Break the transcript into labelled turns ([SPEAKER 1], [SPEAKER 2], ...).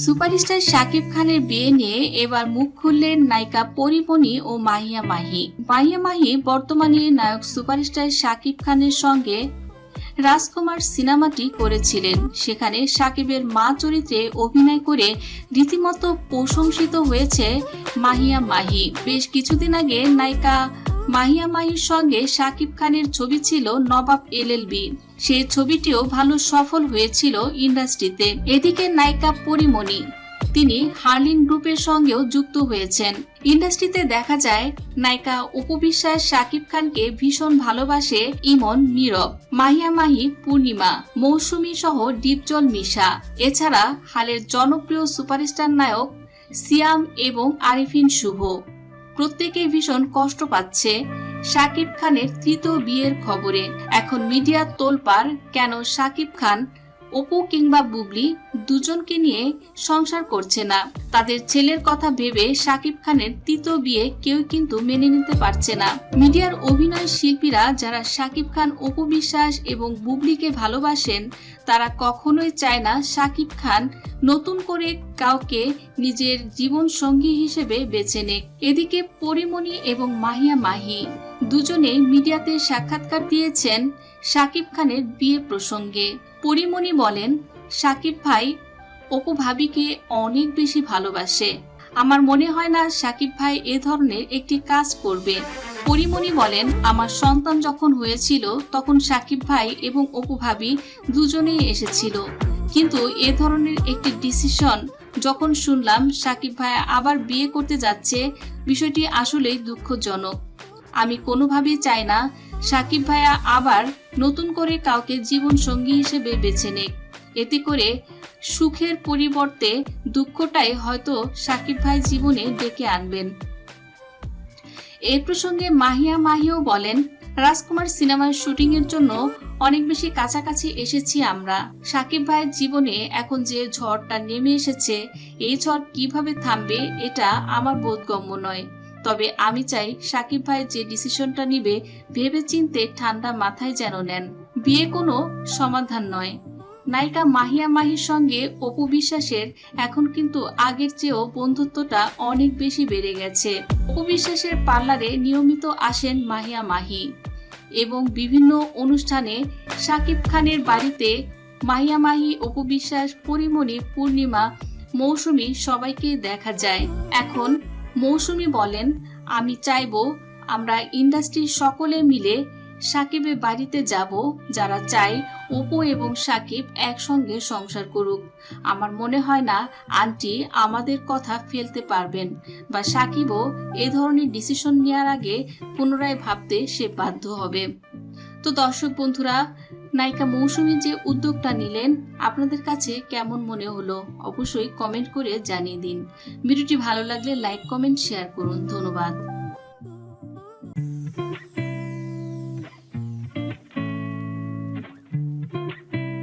[SPEAKER 1] Superstar Shakib খানের বিয়ে নিয়ে এবার মুখ খুললেন নায়িকা পরিমণি ও মাহিয়া মাহি। মাহিয়া মাহি বর্তমানে নায়ক সুপারস্টার শাকিব খানের সঙ্গে রাজকুমার সিনেমাটি করেছিলেন। সেখানে সাকিবের মা চরিত্রে অভিনয় করে রীতিমতো প্রশংসিত হয়েছে মাহিয়া মাহি। বেশ কিছুদিন আগে নায়িকা মাহিয়া মাহির সঙ্গে শাকিব খানের ছবি ছিল নবাব এলএলবি। সেই ছবিটিও ভালো সফল হয়েছিল ইন্ডাস্ট্রিতে। এদিকে নায়িকা পরিমণি, তিনি হার্লিন গ্রুপের সঙ্গেও যুক্ত হয়েছেন। ইন্ডাস্ট্রিতে দেখা যায়, নায়িকা উপবিশ্বাস শাকিব খানকে ভীষণ ভালোবাসে ইমন নীরব, মাহিয়া মাহি পূর্ণিমা, মৌসুমী সহ ডিপজল মিশা। এছাড়া হালের জনপ্রিয় সুপারস্টার নায়ক সিয়াম এবং আরিফিন শুভ। প্রত্যেকেই ভীষণ কষ্ট পাচ্ছে। শাকিব খানের তৃতীয় বিয়ের খবরে এখন মিডিয়ার তোলপার কেন শাকিব খান, অপু কিংবা বুবলি দুজনকে নিয়ে সংসার করছে না? তাদের ছেলের কথা ভেবে শাকিব খানের তৃতীয় বিয়ে কেউ কিন্তু মেনে নিতে পারছে না। মিডিয়ার অভিনয় শিল্পীরা যারা শাকিব খান, অপু বিশ্বাস এবং বুবলিকে ভালোবাসেন, তারা কখনোই চায় না শাকিব খান নতুন করে কাউকে নিজের জীবন সঙ্গী হিসেবে বেছে নেক। এদিকে পরিমণি এবং মাহিয়া মাহি দুজনেই মিডিয়াতে সাক্ষাৎকার দিয়েছেন শাকিব খানের বিয়ে প্রসঙ্গে। পরিমণি বলেন শাকিব ভাই, অপু ভাবিকে অনেক বেশি ভালোবাসে। আমার মনে হয় না শাকিব ভাই এ ধরনের একটি কাজ করবে। পরিমণি বলেন, আমার সন্তান যখন হয়েছিল, তখন শাকিব ভাই এবং অপু ভাবি দুজনেই এসেছিল। কিন্তু এ ধরনের একটি ডিসিশন যখন শুনলাম শাকিব ভাই আবার বিয়ে করতে যাচ্ছে, বিষয়টি আসলেই দুঃখজনক। আমি কোনোভাবেই চাই না সাকিব ভাইয়া আবার নতুন করে কাউকে জীবন সঙ্গী হিসেবে বেছে নেক। এতে করে সুখের পরিবর্তে দুঃখটাই হয়তো সাকিব ভাই জীবনে ডেকে আনবেন। এই প্রসঙ্গে মাহিয়া মাহিও বলেন রাজকুমার সিনেমার শুটিং এর জন্য অনেক বেশি কাছাকাছি এসেছি আমরা। সাকিব ভাইয়ের জীবনে এখন যে ঝড়টা নেমে এসেছে, এই ঝড় কীভাবে থামবে এটা আমার বোধগম্য নয়। তবে আমি চাই সাকিব ভাই যে ডিসিশনটা নিবে ভেবে চিনতে ঠান্ডা মাথায় যেন নেন। বিয়ে কোনো সমাধান নয়। নায়িকা মাহিয়া মাহির সঙ্গে অপু বিশ্বাসের এখন কিন্তু আগের চেয়েও বন্ধুত্বটা অনেক বেশি বেড়ে গেছে। অপু বিশ্বাসের পার্লারে নিয়মিত আসেন মাহিয়া মাহি এবং বিভিন্ন অনুষ্ঠানে সাকিব খানের বাড়িতে মাহিয়া মাহি, অপু বিশ্বাস, পরিমণি, পূর্ণিমা মৌসুমী সবাইকে দেখা যায়। এখন মৌসুমি বলেন, আমি চাইব আমরা ইন্ডাস্ট্রির সকলে মিলে সাকিবের বাড়িতে যাব, যারা চাই অপু এবং সাকিব একসঙ্গে সংসার করুক। আমার মনে হয় না আন্টি আমাদের কথা ফেলতে পারবেন বা সাকিবও এ ধরনের ডিসিশন নেওয়ার আগে পুনরায় ভাবতে সে বাধ্য হবে। তো দর্শক বন্ধুরা, নায়িকা মৌসুমী যে উদ্যোগটা নিলেন, আপনাদের কাছে কেমন মনে হলো? অবশ্যই কমেন্ট করে জানিয়ে দিন। ভিডিওটি ভালো লাগলে লাইক কমেন্ট শেয়ার করুন। ধন্যবাদ।